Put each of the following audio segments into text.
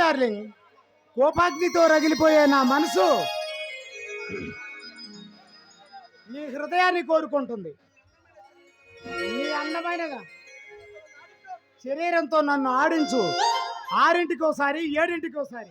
Darling కోపాగ్నితో రగిలిపోయే నా మనసు నీ హృదయాన్ని కోరుకుంటుంది. నీ అందమైనగా శరీరంతో నన్ను ఆడించు. ఆరింటికి ఒకసారి ఏడింటికి ఒకసారి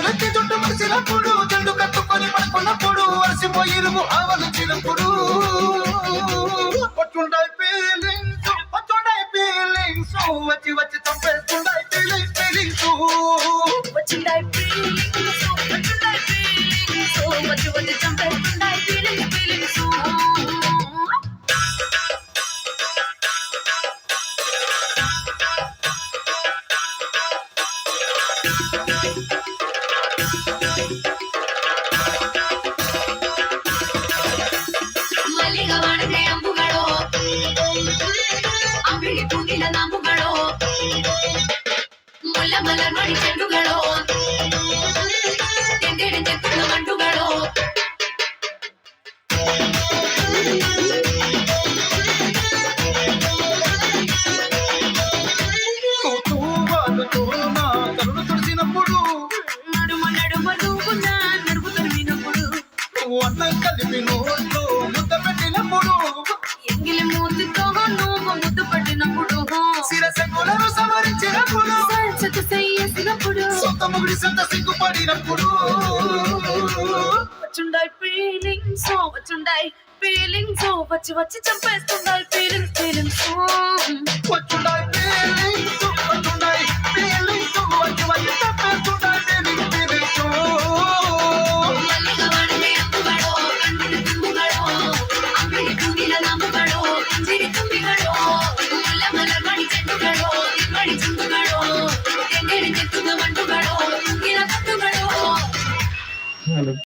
చేతులెత్తి జుట్టు మరిచినప్పుడు జండు కట్టుకొని పడుకున్నప్పుడు అలసిపోయి ఇరుగు చిన్నప్పుడు పట్టుండాయి ఫీలింగ్స్ పట్టుండాయి ఫీలింగ్స్ వచ్చి వచ్చి చంపేస్తుండాయి ఫీలింగ్స్ ఫీలింగ్స్ వచ్చిండాయి ఫీలింగ్స్ ಮಲರ್ಮಡಿ ಚೆಂಡುಗಳು ತೆಂಗಿಡಿದೆ ತುಳು ಮಂಡುಗಳು నడుమ నడుమ నువ్వు నా నడుపు తరిమినప్పుడు. అన్నం కలిపి నోట్లో ముద్ద పెట్టినప్పుడు ఎంగిలి మూతితో గుడిసంత సిగ్గుపడినప్పుడు వచ్చుండాయి ఫీలింగ్స్ oh, వచ్చుండాయి ఫీలింగ్స్ oh, వచ్చి వచ్చి చంపేస్తుండాయి ఫీలింగ్స్ ఫీలింగ్స్ oh. వచ్చుండాయి ভালো